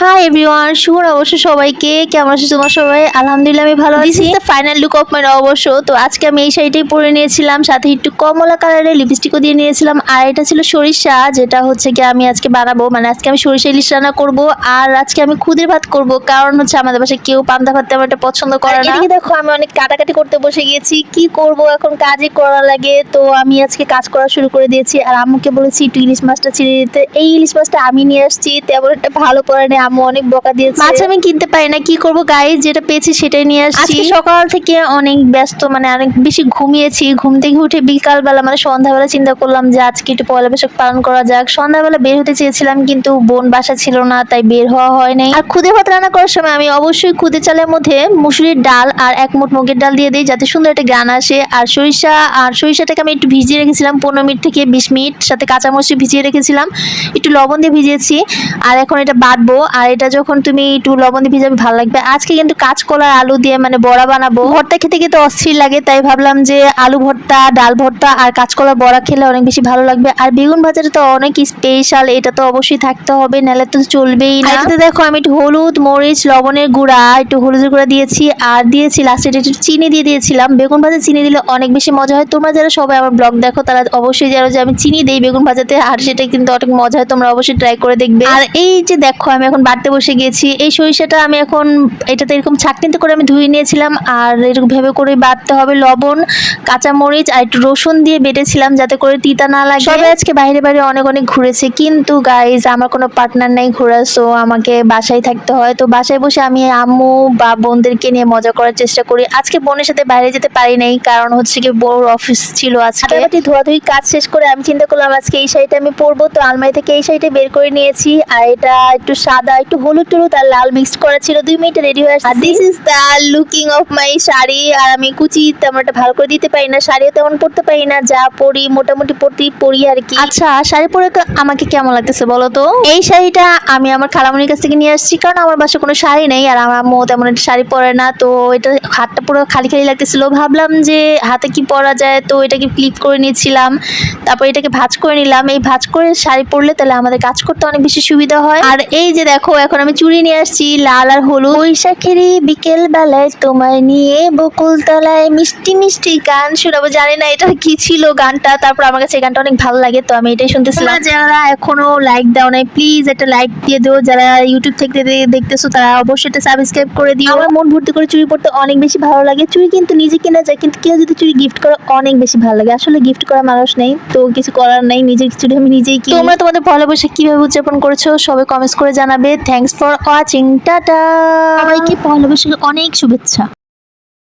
Hi everyone শুভ অবশ্য সবাইকে। কেমন আছো তোমার সবাই? আলহামদুলিল্লাহ আমি ভালো আছি। The final look of my অবশ্য তো আজকে আমি এই শাড়িটাই পরে নিয়েছিলাম। সাথে একটু কমলা কালারের লিপস্টিকও দিয়ে নিয়েছিলাম। আর এটা ছিল সরিষা যেটা হচ্ছে কি আমি আজকে বানাবো। মানে আজকে আমি সরিষা ইলিশ রান্না করব। আর আজকে আমি খুদের ভাত করব। কারণ হচ্ছে আমাদের বাসায় কেউ পান্তা ভাত তেমন একটা পছন্দ করে না। এদিকে দেখো আমি অনেক কাটাকাটি করতে বসে গিয়েছি। কি করব? এখন কাজই করা লাগে। তো আমি আজকে কাজ করা শুরু করে দিয়েছি। আর আম্মুকে বলেছি একটু ইলিশ মাছটা ছিঁড়ে দিতে। এই ইলিশ মাছটা আমি নিয়ে আসছি। তেমন একটা ভালো করে নেই। আম্মু অনেক বকা দিয়েছে। মাছ আমি কিনতে পারি না কি করব? গাই যেটা পেয়েছি সেটাই নিয়ে আসছি। আজকে সকাল থেকে অনেক ব্যস্ত মানে অনেক বেশি ঘুমিয়েছি। ঘুম থেকে উঠে বিকালবেলা মানে সন্ধ্যাবেলা চিন্তা করলাম যে আজকে একটু পয়লা বৈশাখ পালন করা যাক। সন্ধ্যাবেলা বের হতে চেয়েছিলাম কিন্তু বোন বাসা ছিল না তাই বের হওয়া হয় নাই। আর খুদে ভাত রান্না করার সময় আমি অবশ্যই খুদে চালের মধ্যে মুসুরির ডাল আর এক মুঠ মুগের ডাল দিয়ে দিই যাতে সুন্দর একটা গান আসে। আর সরিষা আর সরিষাটাকে আমি একটু ভিজিয়ে রেখেছিলাম পনেরো মিনিট থেকে বিশ মিনিট সাথে কাঁচামরিচ ভিজিয়ে রেখেছিলাম। একটু লবণ দিয়ে ভিজিয়েছি আর এখন এটা বাটবো। আর এটা যখন তুমি একটু লবণ দিয়ে ভিজাবে ভালো লাগবে। আজকে কিন্তু কাঁচকলার আলু দিয়ে মানে বড়া বানাবো। ভর্তা খেতে খেতে অস্থির লাগে তাই ভাবলাম যে আলু ভর্তা ডাল ভর্তা আর কাঁচকলার বড়া খেলে অনেক বেশি ভালো লাগবে। আর বেগুন ভাজাটা তো অনেক স্পেশাল এটা তো অবশ্যই থাকতে হবে নাহলে তো চলবেই না। এটাতে দেখো আমি একটু হলুদ মরিচ লবণের গুঁড়া একটু হলুদের গুঁড়া দিয়েছি আর দিয়েছি লাস্টে একটু চিনি দিয়ে দিয়েছিলাম। বেগুন ভাজা চিনি দিলে অনেক বেশি মজা হয়। তোমরা যারা সবাই আমার ব্লগ দেখো তারা অবশ্যই জানো যে আমি চিনি দিই বেগুন ভাজাতে আর সেটা কিন্তু অনেক মজা হয় তোমরা অবশ্যই ট্রাই করে দেখবে। আর এই যে দেখো আমি এখন বাড়তে বসে গিয়েছি। এই সরিষাটা আমি এখন এটাতে এরকম ছাকনিতে করে আমি ধুয়ে নিয়েছিলাম আর এরকম ভেবে করে বাটতে হবে লবণ কাঁচামরিচ আর একটু রসুন দিয়ে বেটেছিলাম যাতে করে তিতা না লাগে। সবাই আজকে বাইরে বাইরে অনেক অনেক ঘুরেছে কিন্তু গাইজ আমার কোনো পার্টনার নেই ঘোরা সো আমাকে বাসায় থাকতে হয়। তো বাসায় বসে আমি আম্মু বা বোনদেরকে নিয়ে মজা করার চেষ্টা করি। আজকে বোনের সাথে বাইরে যেতে পারি নাই কারণ হচ্ছে কি বড় অফিস ছিল আজকে। বাটি ধোয়াধুয়ি কাজ শেষ করে আমি চিন্তা করলাম আজকে এই শাড়িটা আমি পরবো। তো আলমারি থেকে এই শাড়িটা বের করে নিয়েছি আর এটা একটু সাদা একটু হলুদ টলুদ আর লাল মিক্স করা ছিল। দুই মিনিটে রেডি হয়ে আসছে this is the looking of my sari আর আমি কুচি তেমন একটা ভালো করে দিতে পারি না শাড়িও তেমন পরতে পারি না যা পরি মোটামুটি পরতেই পরি আর কি। আচ্ছা শাড়ি পরে আমাকে কেমন লাগতেছে বলো তো? এই শাড়িটা আমি আমার খালামনির কাছ থেকে নিয়ে আসছি কারণ আমার বাসায় কোনো শাড়ি নেই আর আমার আম্মু তেমন একটা শাড়ি পরে না তো এটা হাতটা পুরো খালি খালি লাগতেছিল। ভাবলাম যে হাতে কি পরা যায় তো এটাকে ক্লিপ করে নিয়েছিলাম তারপর এটাকে ভাঁজ করে নিলাম। এই ভাঁজ করে শাড়ি পরলে তাহলে আমাদের কাজ করতে অনেক বেশি সুবিধা হয়। আর এই যে দেখো এখন আমি চুড়ি নিয়ে আসছি লাল আর হলুদ। বৈশাখেরই বিকেল বেলায় তোমায় নিয়ে বকুল তলায় মিষ্টি মিষ্টি গান শোনাবো। জানি না এটা কি ছিল গানটা তারপর আমার কাছে গানটা অনেক ভালো লাগে তো আমি এটাই শুনতেছিলাম। যারা এখনও লাইক দাও নাই প্লিজ একটা লাইক দিয়ে দিও। যারা ইউটিউব থেকে দেখতেছো তারা অবশ্যই এটা সাবস্ক্রাইব করে দিও। আমার মন ভর্তি করে চুড়ি পড়তে অনেক বেশি ভালো লাগে। চুড়ি কিন্তু নিজে কিনা যায় কিন্তু কেউ যদি চুড়ি গিফট করে অনেক বেশি ভালো লাগে। আসলে গিফট করা মানুষ নেই তো কিছু করার নাই। নিজের চুড়ি আমি নিজেই কিনি। তোমরা তোমাদের পয়লা বৈশাখ কীভাবে উদযাপন করেছ সবাই কমেন্টস করে জানাবে। থ্যাঙ্কস ফর ওয়াচিং টাটা সবাইকে পয়লা বৈশাখের অনেক শুভেচ্ছা।